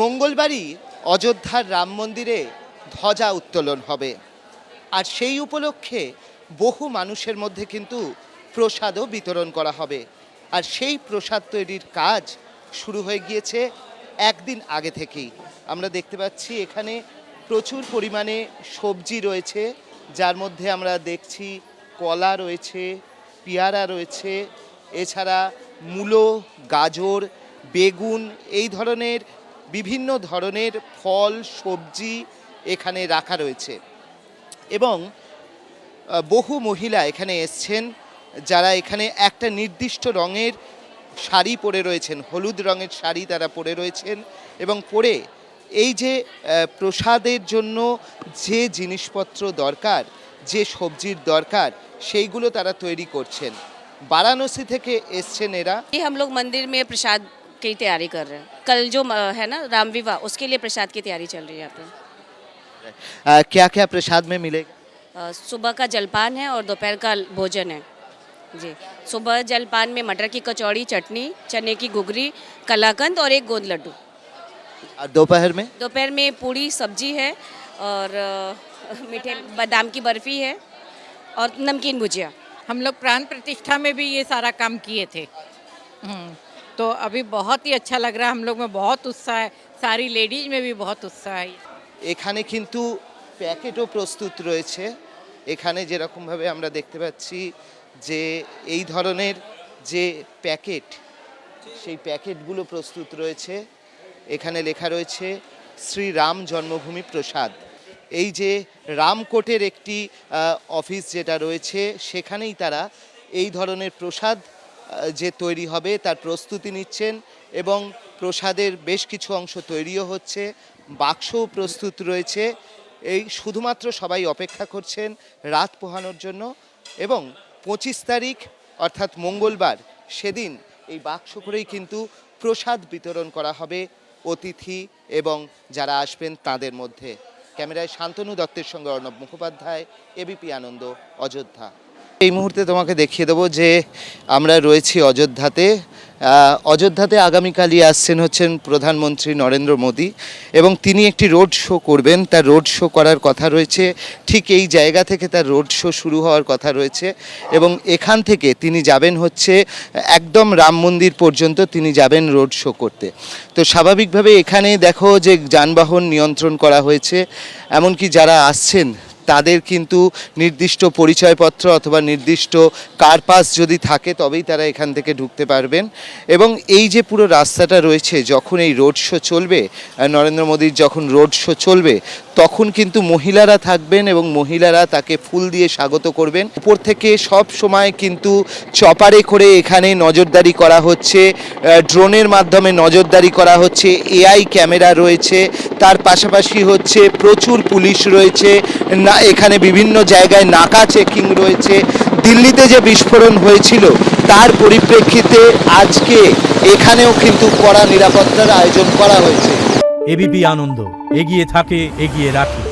মঙ্গলবারই অযোধ্যার রাম মন্দিরে ধ্বজা উত্তোলন হবে। আর সেই উপলক্ষে বহু মানুষের মধ্যে কিন্তু প্রসাদও বিতরণ করা হবে। আর সেই প্রসাদ তৈরির কাজ শুরু হয়ে গিয়েছে একদিন আগে থেকেই। আমরা দেখতে পাচ্ছি এখানে প্রচুর পরিমাণে সবজি রয়েছে, যার মধ্যে আমরা দেখছি কলা রয়েছে, পেয়ারা রয়েছে, এছাড়া মূলো, গাজর, বেগুন, এই ধরনের বিভিন্ন ধরনের ফল সবজি এখানে রাখা রয়েছে এবং আহ, বহু মহিলা এখানে এসছেন যারা এখানে একটা নির্দিষ্ট রঙের শাড়ি পরে রয়েছেন হলুদ রঙের শাড়ি তারা পরে রয়েছেন এবং পরে এই যে আহ, প্রসাদের জন্য যে জিনিসপত্র দরকার যে সবজির দরকার সেইগুলো তারা তৈরি করছেন বারাণসী থেকে এসছেন এরা ये हम लोग मंदिर में प्रसाद की तैयारी कर रहे हैं। कल जो है ना राम विवाह उसके लिए प्रसाद की तैयारी चल रही है यहाँ पे। क्या क्या प्रसाद में मिलेगा? सुबह का जलपान है और दोपहर का भोजन है। जी सुबह जलपान में मटर की कचौड़ी चटनी चने की घुगरी कलाकंद और एक गोंद लड्डू। दोपहर में? दोपहर में पूड़ी सब्ज़ी है और मीठे बादाम की बर्फ़ी है और नमकीन भुजिया। हम लोग प्राण प्रतिष्ठा में भी ये सारा काम किए थे। हम्म, तो अभी बहुत ही अच्छा लग रहा है हम लोग में बहुत उत्साह है सारी लेडीज में भी बहुत उत्साह है এখানে কিন্তু প্যাকেটও প্রস্তুত রয়েছে এখানে যেরকমভাবে আমরা দেখতে পাচ্ছি যে এই ধরনের যে প্যাকেট সেই প্যাকেটগুলো প্রস্তুত রয়েছে এখানে লেখা রয়েছে শ্রী রাম জন্মভূমি প্রসাদ এই যে রামকোটের একটি আহ, অফিস যেটা রয়েছে সেখানেই তারা এই ধরনের প্রসাদ আহ, যে তৈরি হবে তার প্রস্তুতি নিচ্ছেন এবং প্রসাদের বেশ কিছু অংশ তৈরিও হচ্ছে, বাক্সও প্রস্তুত রয়েছে। এই শুধুমাত্র সবাই অপেক্ষা করছেন রাত পোহানোর জন্য এবং পঁচিশ তারিখ, অর্থাৎ মঙ্গলবার, সেদিন এই বাক্স করেই কিন্তু প্রসাদ বিতরণ করা হবে অতিথি এবং যারা আসবেন তাদের মধ্যে। ক্যামেরায় শান্তনু দত্তের সঙ্গে অর্ণব মুখোপাধ্যায় এবিপি আনন্দ, অযোধ্যা। এই মুহূর্তে তোমাকে দেখিয়ে দেবো যে আমরা রয়েছি অযোধ্যাতে। অযোধ্যাতে আগামীকালই আসছেন হচ্ছেন প্রধানমন্ত্রী নরেন্দ্র মোদী এবং তিনি একটি রোড শো করবেন। তার রোড শো করার কথা রয়েছে। ঠিক এই জায়গা থেকে তার রোড শো শুরু হওয়ার কথা রয়েছে এবং এখান থেকে তিনি যাবেন হচ্ছে একদম রাম মন্দির পর্যন্ত তিনি যাবেন রোড শো করতে। তো স্বাভাবিকভাবে এখানে দেখো যে যানবাহন নিয়ন্ত্রণ করা হয়েছে। এমনকি যারা আসছেন তাদের কিন্তু নির্দিষ্ট পরিচয়পত্র অথবা নির্দিষ্ট কার পাস যদি থাকে, তবেই তারা এখান থেকে ঢুকতে পারবেন। এবং এই যে পুরো রাস্তাটা রয়েছে, যখন এই রোড শো চলবে নরেন্দ্র মোদীর যখন রোড শো চলবে, তখন কিন্তু মহিলারা থাকবেন এবং মহিলারা তাকে ফুল দিয়ে স্বাগত করবেন। উপর থেকে সব সময় কিন্তু চপারে করে এখানে নজরদারি করা হচ্ছে ড্রোনের মাধ্যমে নজরদারি করা হচ্ছে, এআই ক্যামেরা রয়েছে তার পাশাপাশি হচ্ছে প্রচুর পুলিশ রয়েছে। না, এখানে বিভিন্ন জায়গায় নাকা চেকিং রয়েছে। দিল্লিতে যে বিস্ফোরণ হয়েছিল, তার পরিপ্রেক্ষিতে আজকে এখানেও কিন্তু কড়া নিরাপত্তার আয়োজন করা হয়েছে। এবিপি আনন্দ, এগিয়ে থাকে, এগিয়ে রাখে।